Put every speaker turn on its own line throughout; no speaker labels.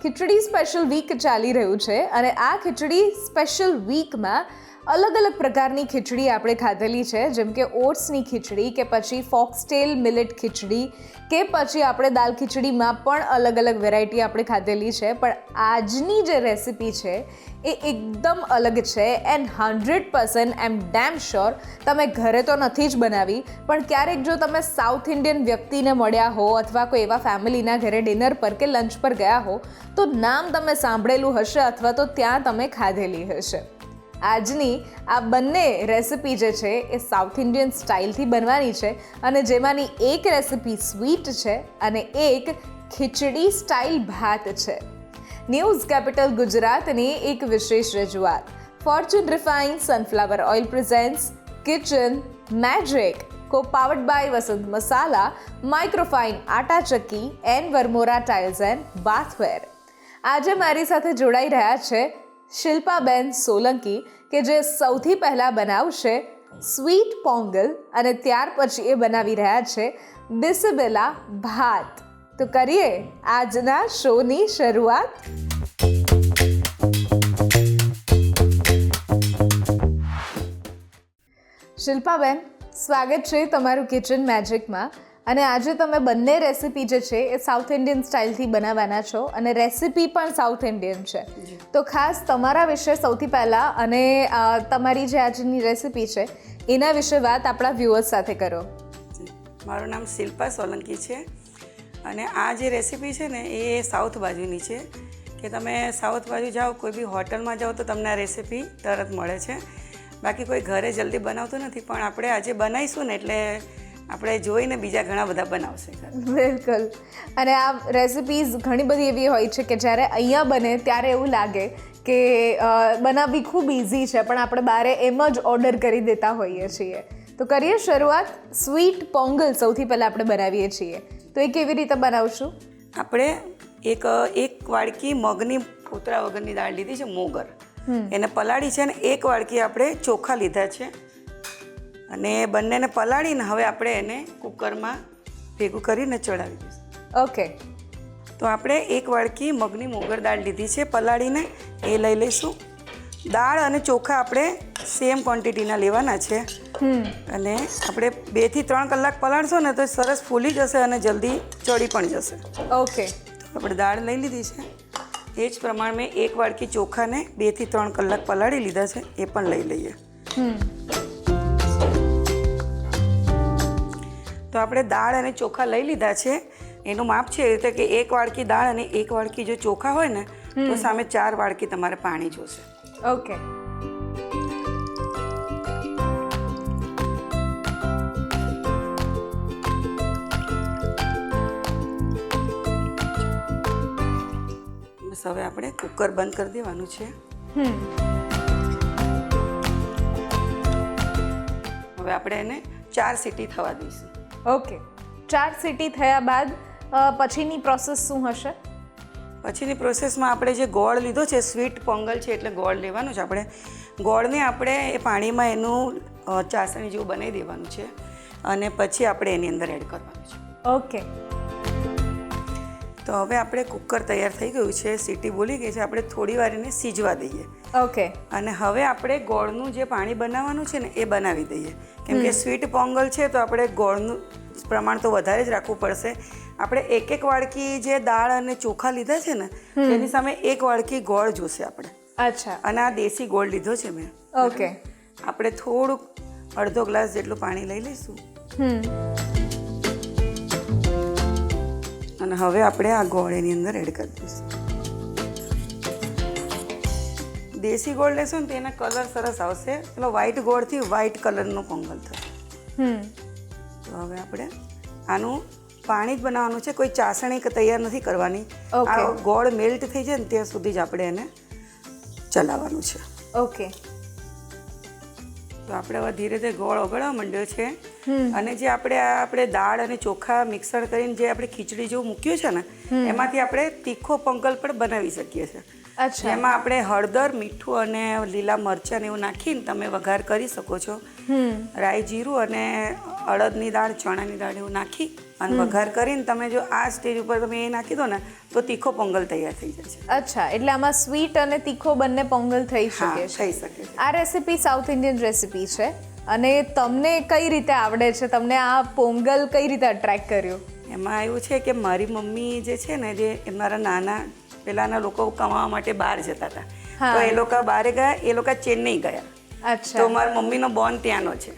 ખીચડી special week ચાલી રહ્યું છે અને આ ખીચડી સ્પેશિયલ વીકમાં અલગ અલગ પ્રકારની ખીચડી આપણે ખાધેલી છે, જેમ કે ઓટ્સની ખીચડી કે પછી ફોક્સટેલ મિલેટ ખીચડી કે પછી આપણે દાલ ખીચડીમાં પણ અલગ અલગ વેરાયટી આપણે ખાધેલી છે, પણ આજની જે રેસિપી છે એ એકદમ અલગ છે and hundred percent am damn sure તમે ઘરે તો નથી જ બનાવી, પણ ક્યારેક જો તમે સાઉથ ઇન્ડિયન વ્યક્તિને મળ્યા હો અથવા કોઈ એવા ફેમિલીના ઘરે ડિનર પર કે લંચ પર ગયા હો, તો નામ તમે સાંભળેલું હશે અથવા તો ત્યાં તમે ખાધેલી હશે. આજની આ બંને રેસિપી જે છે એ સાઉથ ઇન્ડિયન સ્ટાઇલથી બનવાની છે અને જેમાંની એક રેસિપી સ્વીટ છે અને એક ખીચડી સ્ટાઇલ ભાત છે. ન્યૂઝ કેપિટલ ગુજરાતની એક વિશેષ રજૂઆત. Fortune refine sunflower oil presents kitchen magic co powered by Vasant Masala microfine atta chakki and Varmora tiles and bathware આજે મારી સાથે જોડાઈ રહ્યા છે શિલ્પાબેન સોલંકી કે જે સૌથી પહેલાં બનાવશે સ્વીટ પોંગલ અને ત્યાર પછી એ બનાવી રહ્યા છે બિસબેલા ભાત. તો કરીએ આજના શોની શરૂઆત. શિલ્પાબેન, સ્વાગત છે તમારું કિચન મેજિકમાં અને આજે તમે બંને રેસિપી જે છે એ સાઉથ ઇન્ડિયન સ્ટાઇલથી બનાવવાના છો અને રેસિપી પણ સાઉથ ઇન્ડિયન છે. તો ખાસ તમારા વિશે સૌથી પહેલાં અને તમારી જે આજની રેસિપી છે એના વિશે વાત આપણા વ્યુઅર્સ સાથે કરો.
મારું નામ શિલ્પા સોલંકી છે અને આ જે રેસીપી છે ને એ સાઉથ બાજુની છે. કે તમે સાઉથ બાજુ જાઓ કોઈ બી હોટલમાં જાઓ તો તમને આ રેસીપી તરત મળે છે. બાકી કોઈ ઘરે જલ્દી બનાવતું નથી પણ આપણે આજે બનાવીશું ને એટલે આપણે જોઈને બીજા ઘણા બધા બનાવશે.
બિલકુલ. અને આ રેસિપીઝ ઘણી બધી એવી હોય છે કે જ્યારે અહીંયા બને ત્યારે એવું લાગે કે બનાવવી ખૂબ ઇઝી છે પણ આપણે બારે એમ જ ઓર્ડર કરી દેતા હોઈએ છીએ. તો કરીએ શરૂઆત સ્વીટ પોંગલ સૌથી પહેલાં આપણે બનાવીએ છીએ. તો એ કેવી રીતે બનાવશું?
આપણે એક એક વાડકી મગની પોતરા વગરની દાળ લીધી છે મોગર. એને પલાળી છે ને એક વાડકી આપણે ચોખા લીધા છે. અને બંનેને પલાળીને હવે આપણે એને કુકરમાં ભેગું કરીને ચડાવી દઈશું.
ઓકે.
તો આપણે એક વાડકી મગની મોગર દાળ લીધી છે પલાળીને એ લઈ લઈશું. દાળ અને ચોખા આપણે સેમ ક્વોન્ટિટીના લેવાના છે. અને આપણે બેથી ત્રણ કલાક પલાળશો ને તો સરસ ફૂલી જશે અને જલ્દી ચડી પણ જશે.
ઓકે.
આપણે દાળ લઈ લીધી છે. એ જ પ્રમાણે મેં એક વાડકી ચોખાને બેથી ત્રણ કલાક પલાળી લીધા છે એ પણ લઈ લઈએ. તો આપણે દાળ અને ચોખા લઈ લીધા છે. એનું માપ છે એ રીતે કે એક વાડકી દાળ અને એક વાડકી જો ચોખા હોય ને તો સામે ચાર વાડકી તમારે પાણી જોશે.
ઓકે.
બસ હવે આપણે કુકર બંધ કરી દેવાનું છે. હવે આપણે એને ચાર સીટી થવા દઈશું.
ઓકે. ચાર સીટી થયા બાદ પછીની પ્રોસેસ શું હશે?
પછીની પ્રોસેસમાં આપણે જે ગોળ લીધો છે સ્વીટ પોંગલ છે એટલે ગોળ લેવાનું છે આપણે. ગોળને આપણે એ પાણીમાં એનું ચાસણી જેવું બનાવી દેવાનું છે અને પછી આપણે એની અંદર એડ કરવાનું છે.
ઓકે.
તો હવે આપણે કુકર તૈયાર થઈ ગયું છે સીટી બોલી ગઈ છે આપણે થોડી વાર એને સીજવા દઈએ.
ઓકે.
અને હવે આપણે ગોળનું જે પાણી બનાવવાનું છે ને એ બનાવી દઈએ. કેમ કે સ્વીટ પોંગલ છે તો આપણે ગોળનું પ્રમાણ તો વધારે જ રાખવું પડશે. આપણે એક એક વાડકી જે દાળ અને ચોખા લીધા છે ને એની સામે એક વાડકી ગોળ જોશે આપણે.
અચ્છા.
અને આ દેશી ગોળ લીધો છે મેં.
ઓકે.
આપણે થોડુંક અડધો ગ્લાસ જેટલું પાણી લઈ લઈશું. અને હવે આપણે આ ગોળ એની અંદર એડ કરી દઈશું. દેશી ગોળ લેશો ને તો એના કલર સરસ આવશે. પેલો વ્હાઈટ ગોળથી વ્હાઈટ કલરનો પોંગલ થશે.
હમ.
તો હવે આપણે આનું પાણી જ બનાવવાનું છે. કોઈ ચાસણી તૈયાર નથી કરવાની. આ ગોળ મેલ્ટ થઈ જાય ને ત્યાં સુધી જ આપણે એને ચલાવવાનું છે.
ઓકે
તો આપણે હવે ધીરે ધીરે ગોળ ઓગળવા માંડ્યો છે. અને જે આપણે આ આપણે દાળ અને ચોખા મિક્સર કરીને જે આપણે ખીચડી જેવું મૂક્યું છે ને એમાંથી આપણે તીખો પોંગલ પણ બનાવી શકીએ છીએ.
અચ્છા.
એમાં આપણે હળદર મીઠું અને લીલા મરચાં એવું નાખીને તમે વઘાર કરી શકો છો. રાઈ જીરું અને અડદની દાળ ચણાની દાળ એવું નાખી અને વઘાર કરીને તમે જો આ સ્ટેજ ઉપર તમે એ નાખી દો ને તો તીખો પોંગલ તૈયાર થઈ છે.
અચ્છા એટલે આમાં સ્વીટ અને તીખો બંને પોંગલ થઈ શકે
થઈ શકે
આ રેસીપી સાઉથ ઇન્ડિયન રેસીપી છે અને તમને કઈ રીતે આવડે છે? તમને આ પોંગલ કઈ રીતે અટ્રેક્ટ કર્યું?
એમાં એવું છે કે મારી મમ્મી જે છે ને જે મારા નાના પેલાના લોકો કમાવા માટે બહાર જતા હતા. તો એ લોકો બહાર ગયા એ લોકો ચેન્નઈ ગયા. તો મારા મમ્મીનો બોન ત્યાંનો છે.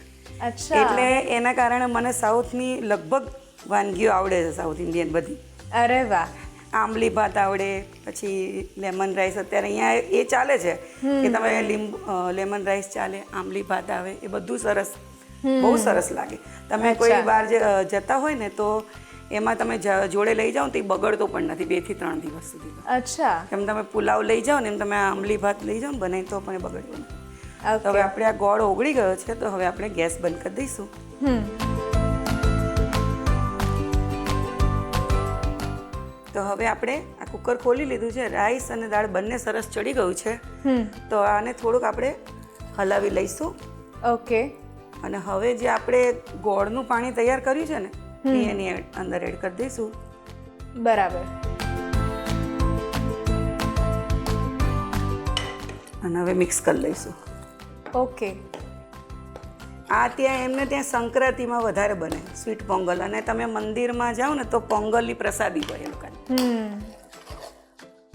એટલે એના કારણે મને સાઉથની લગભગ વાનગીઓ આવડે છે સાઉથ ઇન્ડિયન બધી.
અરે વાહ.
આંબલી ભાત આવડે પછી લેમન રાઈસ અત્યારે અહીંયા એ ચાલે છે કે તમે લીંબુ લેમન રાઈસ ચાલે આંબલી ભાત આવે એ બધું સરસ. બહુ સરસ લાગે. તમે કોઈ. બહાર જતા હોય ને તો એમાં તમે જોડે લઈ જાઓ તો એ બગડતો પણ નથી બેથી ત્રણ દિવસ સુધી.
અચ્છા.
એમ તમે પુલાવ લઈ જાઓ ને એમ તમે આંબલી ભાત લઈ જાઓ ને બનાવી તો પણ એ બગડતો નથી તો હવે આપણે આ ગોળ ઓગળી ગયો છે તો હવે આપણે ગેસ બંધ કરી દઈશું. તો હવે આપણે આ કુકર ખોલી લીધું છે રાઈસ અને દાળ બંને સરસ ચડી ગયું છે.
હમ.
તો આને થોડુંક આપણે હલાવી લઈશું.
ઓકે
અને હવે જે આપણે ગોળનું પાણી તૈયાર કર્યું છે ને એ એની અંદર એડ કરી દઈશું.
બરાબર.
અને હવે મિક્સ કરી લઈશું.
ઓકે.
આ ત્યાં એમને ત્યાં સંક્રાંતિમાં વધારે બને સ્વીટ પોંગલ. અને તમે મંદિરમાં જાઓ ને તો પોંગલની પ્રસાદી હોય એ લોકોને.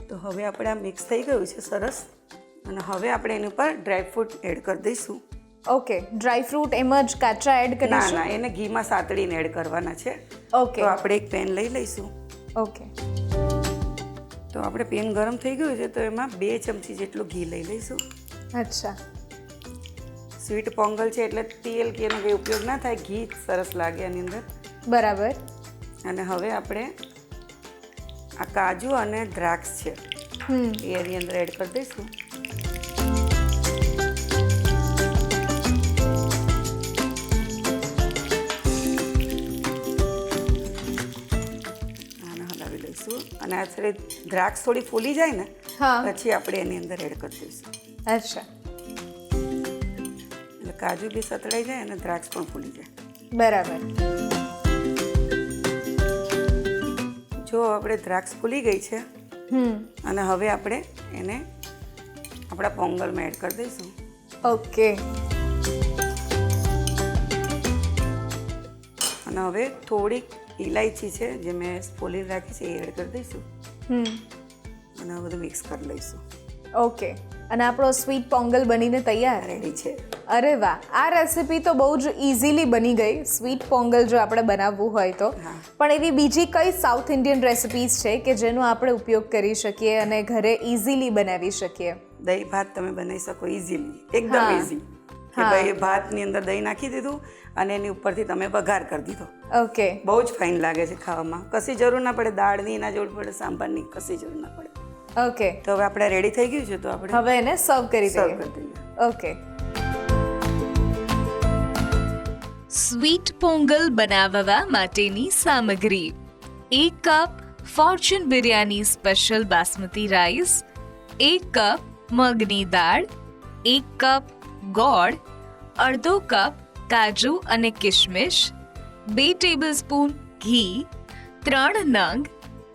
તો હવે આપણે આ મિક્સ થઈ ગયું છે સરસ. અને હવે આપણે એની ઉપર ડ્રાયફ્રૂટ એડ કરી દઈશું.
ઓકે ડ્રાય ફ્રૂટ એમ જ કાચા એડ
ના
કરીશું?
ના એને ઘીમાં સાતળીને એડ કરવાના છે.
ઓકે
તો આપણે એક પેન લઈ લઈશું.
ઓકે
તો આપણે પેન ગરમ થઈ ગયું છે તો એમાં બે ચમચી જેટલું ઘી લઈ લઈશું.
અચ્છા.
સ્વીટ પોંગલ છે એટલે તેલ કે એનો કંઈ ઉપયોગ ના થાય ઘી જ સરસ લાગે એની અંદર.
બરાબર.
અને હવે આપણે આ કાજુ અને દ્રાક્ષ છે.
હમ.
એ એની અંદર એડ કરી દઈશું. અને આશરે દ્રાક્ષ થોડી ફૂલી જાય ને
હા.
પછી આપણે એની અંદર એડ કરી દઈશું.
અચ્છા.
એટલે કાજુ બી સતળાઈ જાય અને દ્રાક્ષ પણ ફૂલી જાય.
બરાબર.
જો આપણે દ્રાક્ષ ફૂલી ગઈ છે
હમ.
અને હવે આપણે એને આપણા પોંગલમાં એડ કરી દઈશું.
ઓકે.
અને હવે થોડીક ઇલાયચી છે જે મેં ફોલીને રાખી છે એ એડ કરી દઈશું.
હમ.
અને બધું મિક્સ કરી લઈશું.
ઓકે અને આપણો સ્વીટ પોંગલ બનીને તૈયાર?
રેડી છે.
અરે વાહ. આ રેસીપી તો બહુ જ ઇઝીલી બની ગઈ. સ્વીટ પોંગલ જો આપણે બનાવવું હોય તો. પણ એવી બીજી કઈ સાઉથ ઇન્ડિયન રેસિપીઝ છે કે જેનો આપણે ઉપયોગ કરી શકીએ અને ઘરે ઇઝીલી બનાવી શકીએ?
દહીં ભાત તમે બનાવી શકો ઇઝીલી એકદમ. ઇઝી કે
હા.
ભાઈ ભાતની અંદર દહીં નાખી દીધું અને એની ઉપરથી તમે વઘાર કરી દીધો.
ઓકે.
બહુ જ ફાઇન લાગે છે ખાવામાં. કશી જરૂર ના પડે દાળની ના જરૂર પડે સાંભારની કશી જરૂર ના પડે.
ઓકે.
તો હવે આપણે રેડી થઈ ગયું છે તો આપણે
હવે એને સર્વ કરી
સર્વ કરી દઈએ.
ઓકે.
સ્વીટ પોંગલ બનાવવા માટેની સામગ્રી. એક cup Fortune biryani special basmati rice એક કપ મગની દાળ એક કપ ગોળ અડધો કપ કાજુ અને કિશમિશ બે ટેબલસ્પૂન ઘી ત્રણ નંગ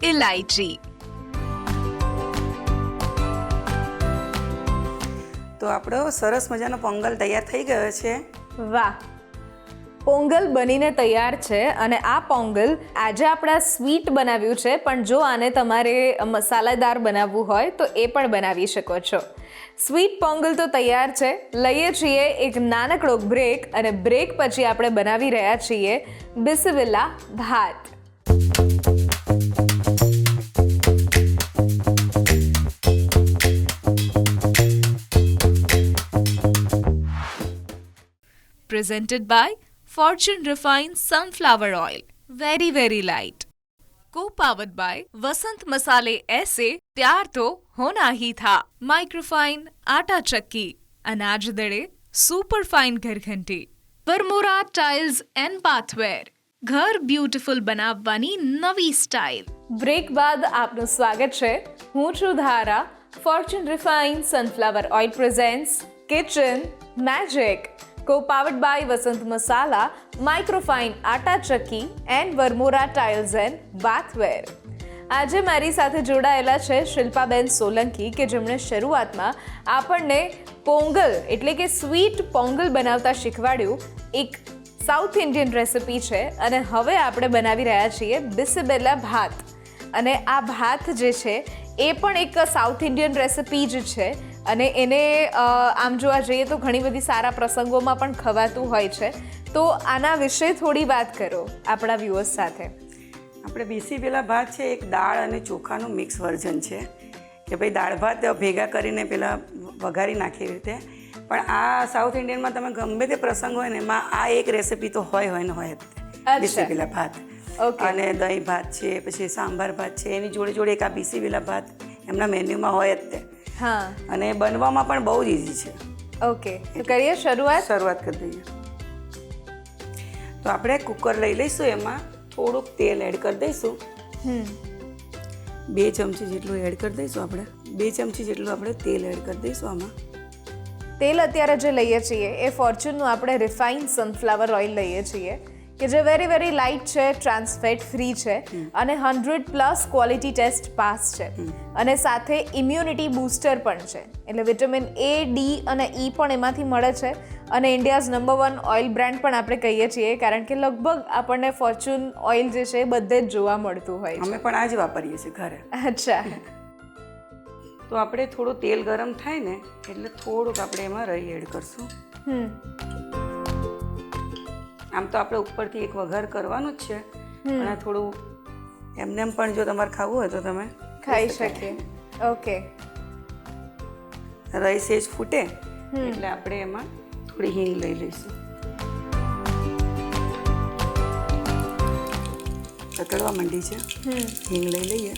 ઇલાયચી
તો આપણો સરસ મજાનો પોંગલ તૈયાર થઈ ગયો છે.
વાહ. પોંગલ બનીને તૈયાર છે અને આ પોંગલ આજે આપણે સ્વીટ બનાવ્યું છે પણ જો આને તમારે મસાલાદાર બનાવવું હોય તો એ પણ બનાવી શકો છો. સ્વીટ પોંગલ તો તૈયાર છે લઈએ છીએ એક નાનકડો બ્રેક અને બ્રેક પછી આપણે બનાવી રહ્યા છીએ બિસવિલ્લા ભાત
presented by Fortune Refined Sunflower Oil. Very, very light. Co powered by Vasant Masale SA. ત્યાર તો होना ही था माइक्रोफाइन आटा चक्की અનાજ દળે super fine ઘરઘંટી Varmora tiles and bathware ઘર બ્યુટીફુલ બનાવવાની નવી સ્ટાઇલ
બ્રેક બાદ આપનું સ્વાગત છે હું છું Dhara Fortune refine sunflower oil presents kitchen magic co powered by Vasant Masala microfine આટા ચક્કી and Varmora tiles and bathware આજે મારી સાથે જોડાયેલા છે શિલ્પાબેન સોલંકી, કે જેમણે શરૂઆતમાં આપણને પોંગલ એટલે કે સ્વીટ પોંગલ બનાવતા શીખવાડ્યું. એક સાઉથ ઇન્ડિયન રેસિપી છે અને હવે આપણે બનાવી રહ્યા છીએ બિસબેલા ભાત. અને આ ભાત જે છે, એ પણ એક સાઉથ ઇન્ડિયન રેસિપી જ છે. અને એને આમ જોવા જઈએ તો ઘણી બધી સારા પ્રસંગોમાં પણ ખવાતું હોય છે. તો આના વિશે થોડી વાત કરો આપણા વ્યુઅર્સ સાથે.
આપણે બીસી પેલા ભાત છે એક દાળ અને ચોખાનું મિક્સ વર્ઝન છે. કે ભાઈ દાળ ભાત ભેગા કરીને પેલા વઘારી નાખી રીતે. પણ આ સાઉથ ઇન્ડિયનમાં તમે ગમે તે પ્રસંગ હોય ને એમાં આ એક રેસિપી તો હોય હોય ને હોય. બીસી પેલા ભાત. અને દહીં ભાત છે પછી સાંભાર ભાત છે એની જોડે જોડે એક આ બીસી પેલા ભાત એમના મેન્યુમાં હોય જ તે.
હા.
અને બનવામાં પણ બહુ જ ઇઝી છે.
ઓકે. તો કરીએ શરૂઆત?
શરૂઆત કરી દઈએ. તો આપણે કુકર લઈ લઈશું એમાં. થોડુંક તેલ એડ કરી દઈશું.
હમ.
બે ચમચી જેટલું એડ કરી દઈશું આપણે. બે ચમચી જેટલું આપણે તેલ એડ કરી દઈશું આમાં.
તેલ અત્યારે જે લઈએ છીએ એ ફોર્ચ્યુનનું આપણે રિફાઇન સનફ્લાવર ઓઇલ લઈએ છીએ. કે જે વેરી વેરી લાઇટ છે ટ્રાન્સફેટ ફ્રી છે અને hundred plus quality test pass છે. અને સાથે ઇમ્યુનિટી બૂસ્ટર પણ છે. એટલે વિટામિન એ ડી અને ઈ પણ એમાંથી મળે છે. અને India's number one oil brand પણ આપણે કહીએ છીએ કારણ કે લગભગ આપણને ફોર્ચ્યુન ઓઇલ જે છે એ બધે જ જોવા મળતું હોય
અમે પણ આ જ વાપરીએ છીએ ઘરે.
અચ્છા.
તો આપણે થોડું તેલ ગરમ થાય ને એટલે થોડુંક આપણે એમાં રહી એડ કરશું.
હમ.
આમ તો આપણે ઉપરથી એક વઘાર કરવાનું જ છે. પણ થોડું એમને એમ પણ જો તમારે ખાવું હોય તો તમે
ખાઈ શકીએ. ઓકે.
રાઈસ એજ ફૂટે. એટલે આપણે એમાં થોડી હિંગ લઈ લઈશું. કકડવા માંડી છે. હિંગ લઈ લઈએ.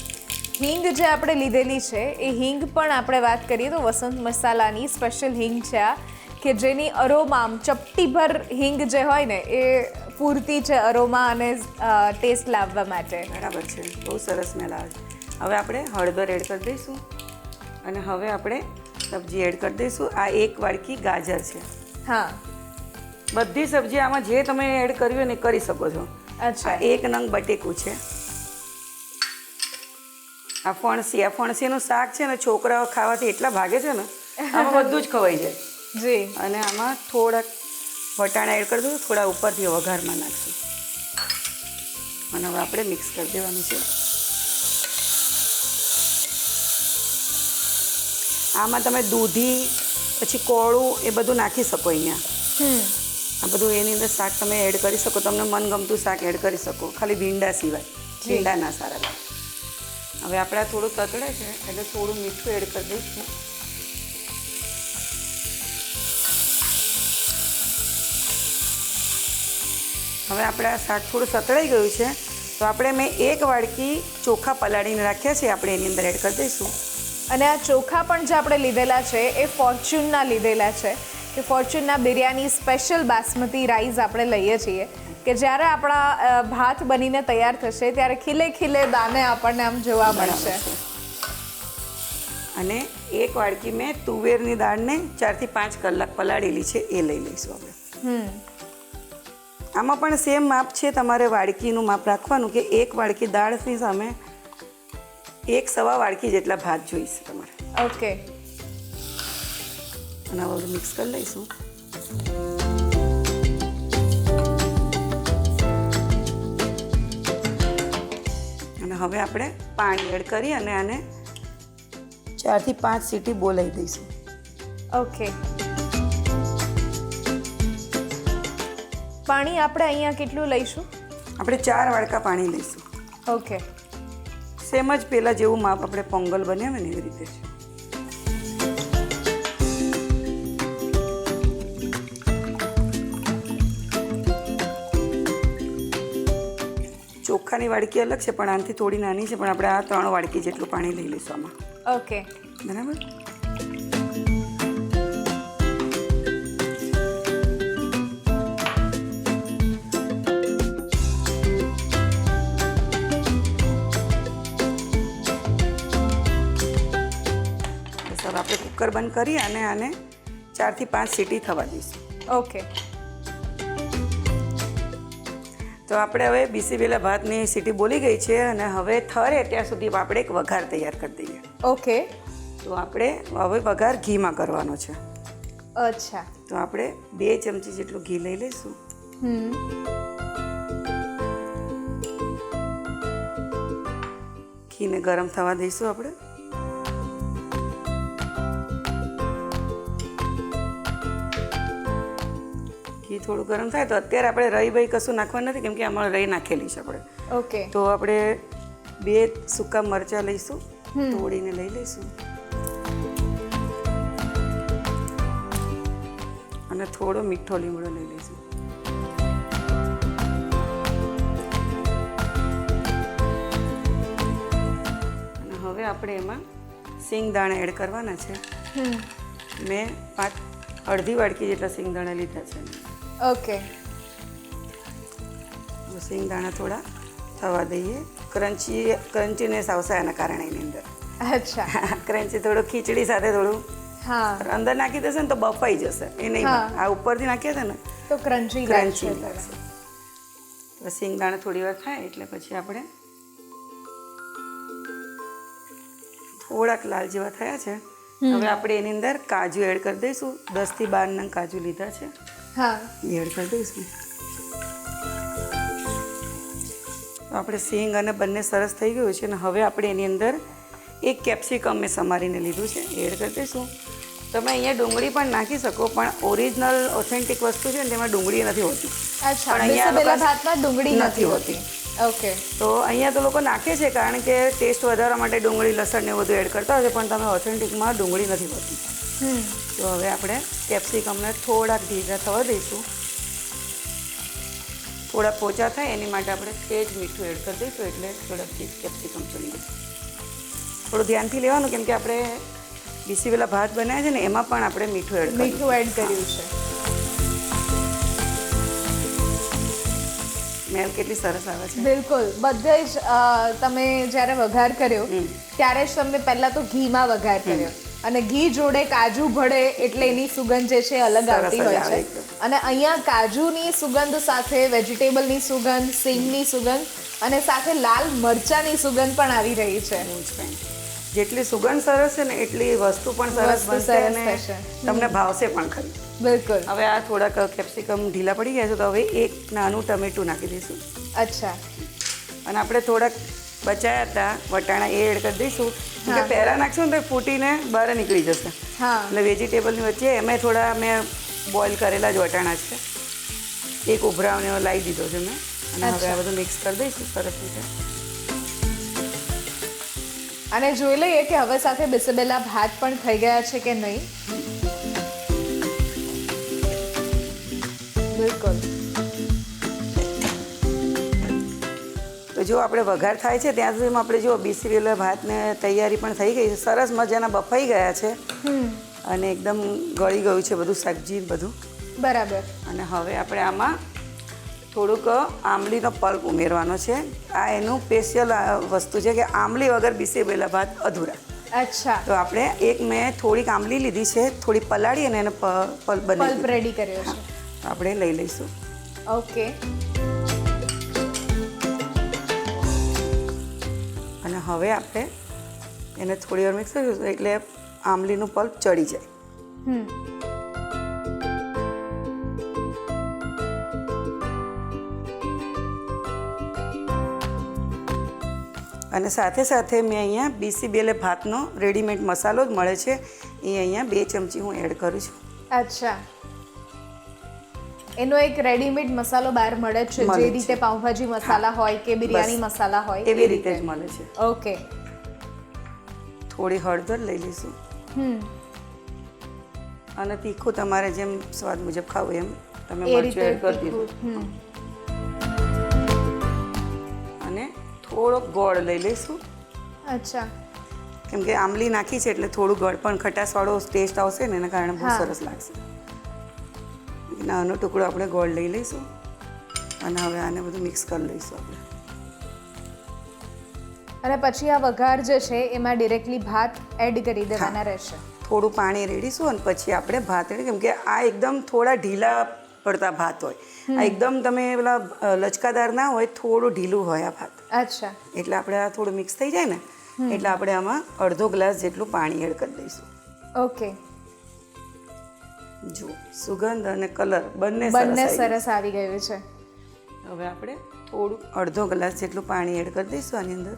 હિંગ જે આપણે લીધેલી છે એ હિંગ પણ આપણે વાત કરીએ તો વસંત મસાલાની સ્પેશિયલ હિંગ છે આ. કે જેની અરોમા ચપટીભર હિંગ જે હોય ને એ પૂરતી છે અરોમા અને ટેસ્ટ લાવવા માટે.
બરાબર છે. બહુ સરસ સ્મેલ આવે છે. હવે આપણે હળદર એડ કરી દઈશું અને હવે આપણે સબ્જી એડ કરી દઈશું. આ એક વાડકી ગાજર છે.
હા.
બધી સબ્જી આમાં જે તમે એડ કર્યું હોય ને કરી શકો છો.
અચ્છા.
એક નંગ બટેકું છે. આ ફણસી આ ફણસીનું શાક છે ને છોકરાઓ ખાવાથી એટલા ભાગે છે ને આમાં બધું જ ખવાઈ જાય.
જી.
અને આમાં થોડાક વટાણા એડ કરી દઉં થોડા ઉપરથી વઘારમાં નાખશું. અને હવે આપણે મિક્સ કરી દેવાનું છે. આમાં તમે દૂધી પછી કોળું એ બધું નાખી શકો અહીંયા. આ બધું એની અંદર શાક તમે એડ કરી શકો તમને મનગમતું શાક એડ કરી શકો ખાલી ભીંડા સિવાય. ભીંડા ના સારા લાગે. હવે આપણે આ થોડું તતડે છે એટલે થોડું મીઠું એડ કરી દઈશું. હવે આપણે આ શાક થોડું સતળાઈ ગયું છે તો આપણે મેં એક વાડકી ચોખા પલાળીને રાખ્યા છે આપણે એની અંદર એડ કરી દઈશું.
અને આ ચોખા પણ જે આપણે લીધેલા છે એ ફોર્ચ્યુનના લીધેલા છે કે ફોર્ચ્યુનના બિરયાની સ્પેશિયલ બાસમતી રાઈસ આપણે લઈએ છીએ કે જ્યારે આપણા ભાત બનીને તૈયાર થશે ત્યારે ખીલે ખીલે દાને આપણને આમ જોવા મળશે.
અને એક વાડકી મેં તુવેરની દાળને ચારથી પાંચ કલાક પલાળેલી છે એ લઈ લઈશું આપણે.
હમ.
આમાં પણ સેમ માપ છે. તમારે વાડકીનું માપ રાખવાનું કે એક વાડકી દાળની સામે એક સવા વાડકી જેટલા ભાત જોઈશે તમારે.
ઓકે.
અને હવે મિક્સ કરી લઈશું. અને હવે આપણે પાણી એડ કરી અને આને ચારથી પાંચ સીટી બોલાવી દઈશું.
ઓકે. પાણી આપણે અહીંયા કેટલું લઈશું?
આપણે ચાર વાડકા પાણી લઈશું.
ઓકે.
સેમ જ પહેલાં જેવું માપ આપણે પોંગલ બનાવે ને એવી રીતે ચોખાની વાડકી અલગ છે પણ આનાથી થોડી નાની છે પણ આપણે આ ત્રણ વાડકી જેટલું પાણી લઈ લઈશું આમાં.
ઓકે.
બરાબર? કુકર બંધ કરી અને આને ચારથી પાંચ સીટી થવા દઈશું.
ઓકે.
તો આપણે હવે બીસીબેલા ભાતની સીટી બોલી ગઈ છે અને હવે થરે ત્યાં સુધી આપણે એક વઘાર તૈયાર કરી દઈએ.
ઓકે.
તો આપણે હવે વઘાર ઘીમાં કરવાનો છે.
અચ્છા.
તો આપણે બે ચમચી જેટલું ઘી લઈ લઈશું. ઘીને ગરમ થવા દઈશું આપણે. ઘી થોડું ગરમ થાય તો અત્યારે આપણે રહી બઈ કશું નાખવાનું નથી કેમ કે આમાં રહી નાખેલી છે આપણે.
ઓકે.
તો આપણે બે સૂકા મરચાં લઈશું તોડીને લઈ લઈશું. અને થોડો મીઠો લીમડો લઈ લઈશું. અને હવે આપણે એમાં સિંગદાણા એડ કરવાના છે. મેં પાંચ અડધી વાડકી જેટલા સિંગદાણા લીધા છે.
ઓકે.
શિંગદાણા થોડા થવા દઈએ. ક્રન્ચી ક્રન્ચીનેસ આવશે એના કારણે એની અંદર.
અચ્છા.
ક્રન્ચી થોડું ખીચડી સાથે થોડું.
હા.
અંદર નાખી દેશે ને તો બફાઈ જશે. એ નહીં આ ઉપરથી નાખીએ છે ને
તો ક્રન્ચી
ક્રન્ચી લાગશે. તો સિંગદાણા થોડી વાર થાય એટલે પછી આપણે થોડાક લાલ જેવા થયા છે. હવે આપણે એની અંદર કાજુ એડ કરી દઈશું. દસથી બાર નંગ કાજુ લીધા છે.
હા.
એ એડ કરી દઈશું આપણે સિંગ અને બંને સરસ થઈ ગયું છે અને હવે આપણે એની અંદર એક કેપ્સિકમ મેં સમારીને લીધું છે એડ કરી દઈશું. તમે અહીંયા ડુંગળી પણ નાખી શકો પણ ઓરિજિનલ ઓથેન્ટિક વસ્તુ છે ને તેમાં ડુંગળી નથી હોતી. પણ અહીંયા
ભાતમાં ડુંગળી
નથી હોતી.
ઓકે.
તો અહીંયા તો લોકો નાખે છે કારણ કે ટેસ્ટ વધારવા માટે ડુંગળી લસણ ને બધું એડ કરતા હોય છે પણ તમે ઓથેન્ટિકમાં ડુંગળી નથી હોતી. તો હવે આપણે કેપ્સિકમને થોડાક ભીજા થવા દઈશું. થોડા પોચા થાય એની માટે આપણે સેજ મીઠું એડ કરી દઈશું એટલે ઝડપથી કેપ્સિકમ ચડી જશે. થોડું ધ્યાનથી લેવાનું કેમ કે આપણે બીસીવેલા ભાત બનાવ્યા છે ને એમાં પણ આપણે મીઠું એડ
મીઠું એડ કર્યું છે.
સ્મેલ કેટલી સરસ આવે છે.
બિલકુલ. બધે જ તમે જ્યારે વઘાર કર્યો ત્યારે જ તમે પહેલાં તો ઘીમાં વઘાર કર્યો. અને ઘી જોડે કાજુ ભળે એટલે એની સુગંધ જે છે અલગ આવતી હોય છે. અને અહીંયા કાજુની સુગંધ સાથે વેજીટેબલની સુગંધ સિંગની સુગંધ અને સાથે લાલ મરચાની સુગંધ પણ આવી રહી છે.
જેટલી સુગંધ સરસ છે ને એટલી વસ્તુ પણ સરસ બનશે અને. તમને ભાવશે પણ ખરી.
બિલકુલ.
હવે આ થોડાક કેપ્સિકમ ઢીલા પડી ગયા છે તો હવે એક નાનું ટમેટું નાખી દઈશું.
અચ્છા.
અને આપણે થોડાક બચાયા હતા. વટાણા એ એડ કરી દઈશું. કે
હા.
પહેલાં નાખશું ને તો ફૂટીને બહાર નીકળી જશે.
હા.
એટલે વેજીટેબલની વચ્ચે એમાં થોડા મેં બોઇલ કરેલા જ વટાણા છે. એક ઉભરાવને લાવી દીધો છે મેં અને હવે આ બધું મિક્સ કરી દઈશું. સરસ રીતે.
અને જોઈ લઈએ કે હવે સાથે બિસબેલા ભાત પણ થઈ ગયા છે કે નહીં. બિલકુલ.
તો જો આપણે વઘાર થાય છે ત્યાં સુધીમાં આપણે જો બીસીવેલા ભાતને તૈયારી પણ થઈ ગઈ છે. સરસ મજાના બફાઈ ગયા છે. અને એકદમ ગળી ગયું છે બધું શાકજી બધું.
બરાબર.
અને હવે આપણે આમાં થોડુંક આંબલીનો પલ્પ ઉમેરવાનો છે. આ એનું સ્પેશિયલ વસ્તુ છે કે આંબલી વગર બીસેબેલા ભાત અધૂરા.
અચ્છા.
તો આપણે એક મેં થોડીક આંબલી લીધી છે થોડી પલાળી અને એને પલ્પ
પલ્પ રેડી કર્યો છે.
આપણે લઈ લઈશું.
ઓકે.
અને હવે આપણે એને થોડી વાર મિક્સ કરીશું એટલે આંબલીનું પલ્પ ચડી જાય. અને સાથે સાથે મેં અહીંયા બીસી બેલે ભાતનો રેડીમેડ મસાલો જ મળે છે. એ અહીંયા બે ચમચી હું એડ કરું છું.
અચ્છા. એનો એક રેડીમેડ મસાલો બહાર મળે છે. જે રીતે પાઉંભાજી મસાલા હોય કે બિરયાની મસાલા હોય
એવી રીતે જ મળે છે.
ઓકે
થોડી હળદર લઈ લઈશું.
હમ.
અને તીખું તમારે જેમ સ્વાદ મુજબ ખાવું એમ તમે મરચું એડ કરી દીધું.
હમ.
અને થોડોક ગોળ લઈ લઈશું.
અચ્છા.
કેમ કે આંબલી નાખી છે એટલે થોડું ગળ પણ ખટાશવાળો ટેસ્ટ આવશે ને એના કારણે બહુ સરસ લાગશે. નાનો ટુકડો આપણે ગોળ લઈ લઈશું અને હવે આને બધું મિક્સ કરી લઈશું આપણે.
અને પછી આ વઘાર જે છે એમાં ડિરેક્ટલી ભાત એડ કરી દેવાના રહેશે.
થોડું પાણી રેડીશું અને પછી આપણે ભાત રેડી કેમ કે આ એકદમ થોડા ઢીલા પડતા ભાત હોય. આ એકદમ તમે પેલા લચકાદાર ના હોય થોડું ઢીલું હોય આ ભાત.
અચ્છા.
એટલે આપણે આ થોડું મિક્સ થઈ જાય ને એટલે આપણે આમાં અડધો ગ્લાસ જેટલું પાણી એડ કરી દઈશું.
ઓકે
જુઓ સુગંધ અને કલર બંને
બંને
સરસ આવી
ગયું છે.
હવે આપણે થોડું અડધો ગ્લાસ જેટલું પાણી એડ કરી દઈશું આની અંદર.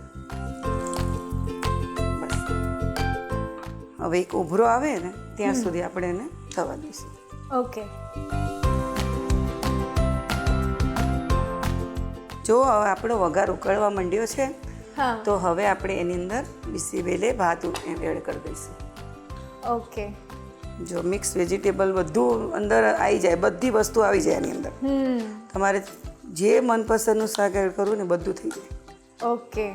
હવે એક ઉભરો આવે ને ત્યાં સુધી આપણે એને થવા દઈશું.
ઓકે.
જો હવે આપણો વઘાર ઉકળવા માંડ્યો છે તો હવે આપણે એની અંદર બીસી વેલે ભાત એડ કરી દઈશું.
ઓકે.
જો મિક્સ વેજીટેબલ બધું અંદર આવી જાય બધી વસ્તુ આવી જાય એની અંદર. તમારે જે મનપસંદનું શાક એડ કરવું ને બધું થઈ જાય.
ઓકે.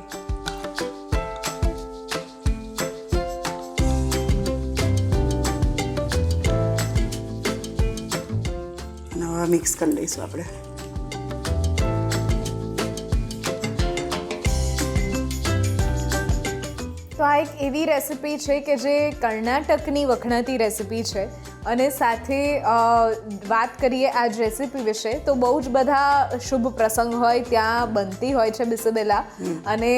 હવે મિક્સ કરી લઈશું આપણે.
તો આ એક એવી રેસિપી છે કે જે કર્ણાટકની વખણાતી રેસિપી છે. અને સાથે વાત કરીએ આ જ રેસિપી વિશે તો બહુ જ બધા શુભ પ્રસંગ હોય ત્યાં બનતી હોય છે બિસબેલા અને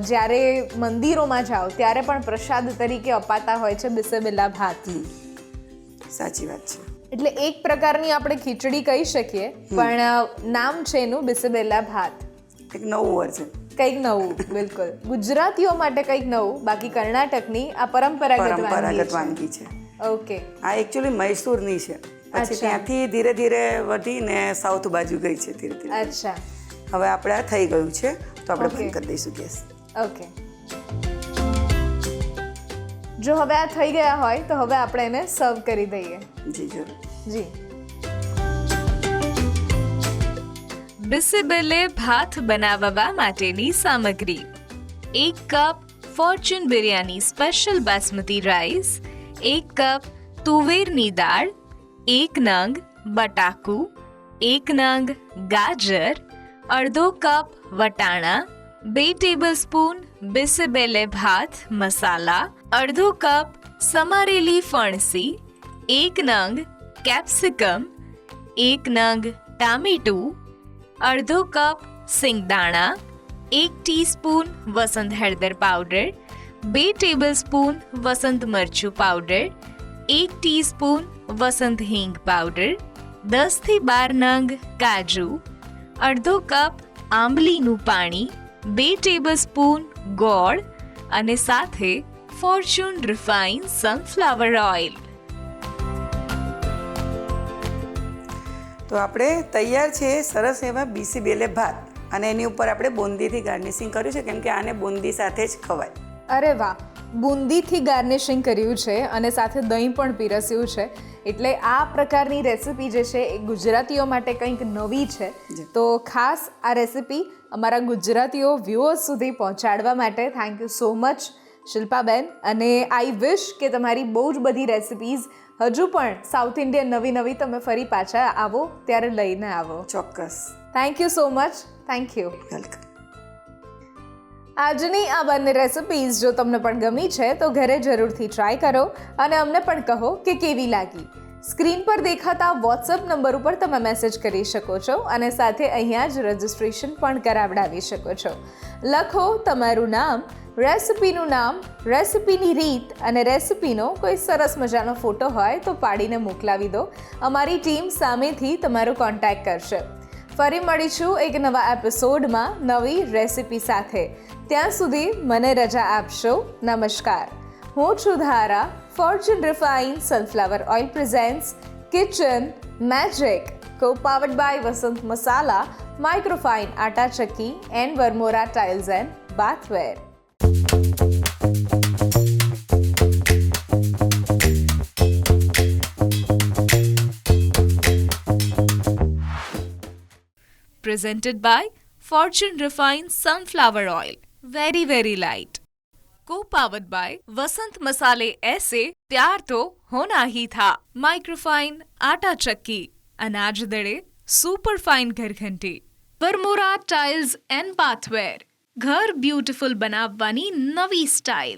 જ્યારે મંદિરોમાં જાઓ ત્યારે પણ પ્રસાદ તરીકે અપાતા હોય છે બિસબેલા ભાત.
સાચી વાત છે.
એટલે એક પ્રકારની આપણે ખીચડી કહી શકીએ પણ નામ છે એનું બિસબેલા ભાત.
એક નવું વર્ઝન.
કંઈક નવું બિલકુલ. ગુજરાતીઓ માટે કંઈક નવું બાકી કર્ણાટકની આ પરંપરાગત વાનગી
પરંપરાગત
છે.
વાનગી છે.
ઓકે.
આ એકચ્યુઅલી મૈસૂરની છે. પછી. ત્યાંથી ધીરે ધીરે વધીને સાઉથ બાજુ ગઈ છે ધીરે ધીરે.
અચ્છા.
હવે આપણે આ થઈ ગયું છે તો આપણે. બંધ કરી દઈશું ગેસ.
ઓકે. જો હવે આ થઈ ગયા હોય તો હવે આપણે એને સર્વ કરી દઈએ.
જી જરૂર.
જી.
બિસબેલે ભાત બનાવવા માટેની સામગ્રી. એક cup Fortune biryani special basmati rice, એક કપ તુવેરની દાળ, એક નંગ બટાકુ, એક નંગ ગાજર, અડધો કપ વટાણા, બે ટેબલસ્પૂન બિસબેલે ભાત મસાલા, અડધો કપ સમારેલી ફણસી, એક નંગ કેપ્સિકમ, એક નંગ ટામેટું અડધો કપ સિંગદાણા, એક ટીસ્પૂન વસંત હળદર પાવડર, બે ટેબલસ્પૂન વસંત મરચું પાવડર, એક ટીસ્પૂન વસંત હિંગ પાવડર દસથી બાર નંગ કાજુ, અડધો કપ આંબલીનું પાણી, બે ટેબલસ્પૂન ગોળ અને સાથે ફોર્ચ્યુન રિફાઇન સનફ્લાવર ઓઇલ.
તો આપણે તૈયાર છે સરસ એવા બીસી બેલે ભાત. અને એની ઉપર આપણે બુંદીથી ગાર્નિશિંગ કર્યું છે કેમ કે આને બુંદી સાથે જ ખવાય.
અરે વાહ! બુંદીથી ગાર્નિશિંગ કર્યું છે અને સાથે દહીં પણ પીરસ્યું છે. એટલે આ પ્રકારની રેસિપી જે છે એ ગુજરાતીઓ માટે કંઈક નવી છે. તો ખાસ આ રેસિપી અમારા ગુજરાતીઓ વ્યૂઅર્સ સુધી પહોંચાડવા માટે thank you so much Shilpaben. અને આઈ વિશ કે તમારી બહુ જ બધી રેસિપીઝ હજુ પણ સાઉથ ઇન્ડિયન નવી નવી તમે ફરી પાછા આવો ત્યારે લઈને આવો.
ચોક્કસ.
Thank you so much thank you
welcome
આજની આ બંને રેસિપીઝ જો તમને પણ ગમી છે તો ઘરે જરૂરથી ટ્રાય કરો અને અમને પણ કહો કે કેવી લાગી. સ્ક્રીન પર દેખાતા વોટ્સઅપ નંબર ઉપર તમે મેસેજ કરી શકો છો અને સાથે અહીંયા જ રજિસ્ટ્રેશન પણ કરાવડાવી શકો છો. લખો તમારું નામ રેસિપીનું નામ, રેસિપીની રીત અને રેસિપીનો કોઈ સરસ મજાનો ફોટો હોય તો પાડીને મોકલાવી દો. અમારી ટીમ સામેથી તમારો કોન્ટેક્ટ કરશે. ફરી મળીશું એક નવા એપિસોડમાં નવી રેસિપી સાથે. ત્યાં સુધી મને રજા આપશો. નમસ્કાર. હું છું Dhara Fortune refine sunflower oil presents kitchen magic co powered by Vasant Masala microfine atta chakki and Varmora tiles and bathware
presented by Fortune Refined Sunflower Oil. Very, very light. Co powered by Vasant Masale Aise Pyar To Hona Hi Tha. Microfine Aata Chakki. Anaj Dade Superfine Gharghanti. Vermora Tiles and Bathware. ઘર beautiful બનાવવાની નવી style